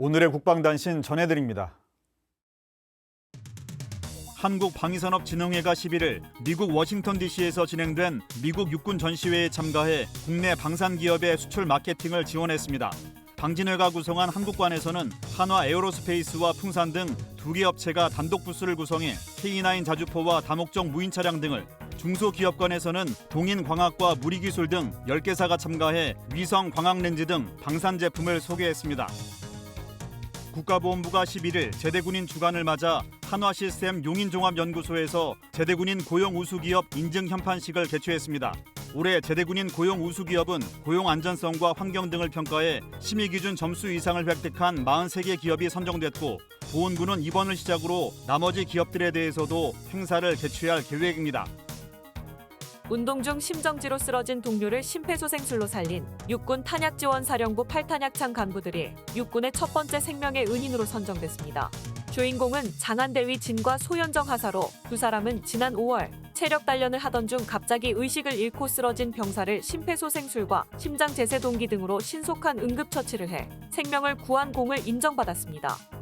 오늘의 국방단신 전해드립니다. 한국방위산업진흥회가 11일 미국 워싱턴 DC에서 진행된 미국 육군 전시회에 참가해 국내 방산 기업의 수출 마케팅을 지원했습니다. 방진회가 구성한 한국관에서는 한화 에어로스페이스와 풍산 등 두 개 업체가 단독 부스를 구성해 K9 자주포와 다목적 무인 차량 등을 중소기업관에서는 동인광학과 무리기술 등 10개사가 참가해 위성 광학 렌즈 등 방산 제품을 소개했습니다. 국가보훈부가 11일 제대군인 주간을 맞아 한화시스템 용인종합연구소에서 제대군인 고용 우수기업 인증 현판식을 개최했습니다. 올해 제대군인 고용 우수기업은 고용 안전성과 환경 등을 평가해 심의 기준 점수 이상을 획득한 43개 기업이 선정됐고 보훈부는 이번을 시작으로 나머지 기업들에 대해서도 행사를 개최할 계획입니다. 운동 중 심정지로 쓰러진 동료를 심폐소생술로 살린 육군 탄약지원사령부 8탄약창 간부들이 육군의 첫 번째 생명의 은인으로 선정됐습니다. 주인공은 장한대위 진과 소현정 하사로 두 사람은 지난 5월 체력 단련을 하던 중 갑자기 의식을 잃고 쓰러진 병사를 심폐소생술과 심장 제세 동기 등으로 신속한 응급처치를 해 생명을 구한 공을 인정받았습니다.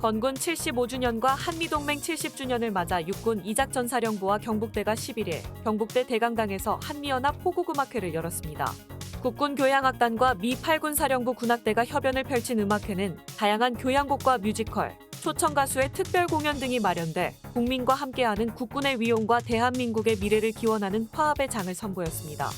건군 75주년과 한미동맹 70주년을 맞아 육군 이작전사령부와 경북대가 11일 경북대 대강당에서 한미연합 호국음악회를 열었습니다. 국군 교향악단과 미 8군 사령부 군악대가 협연을 펼친 음악회는 다양한 교향곡과 뮤지컬, 초청 가수의 특별 공연 등이 마련돼 국민과 함께하는 국군의 위용과 대한민국의 미래를 기원하는 화합의 장을 선보였습니다.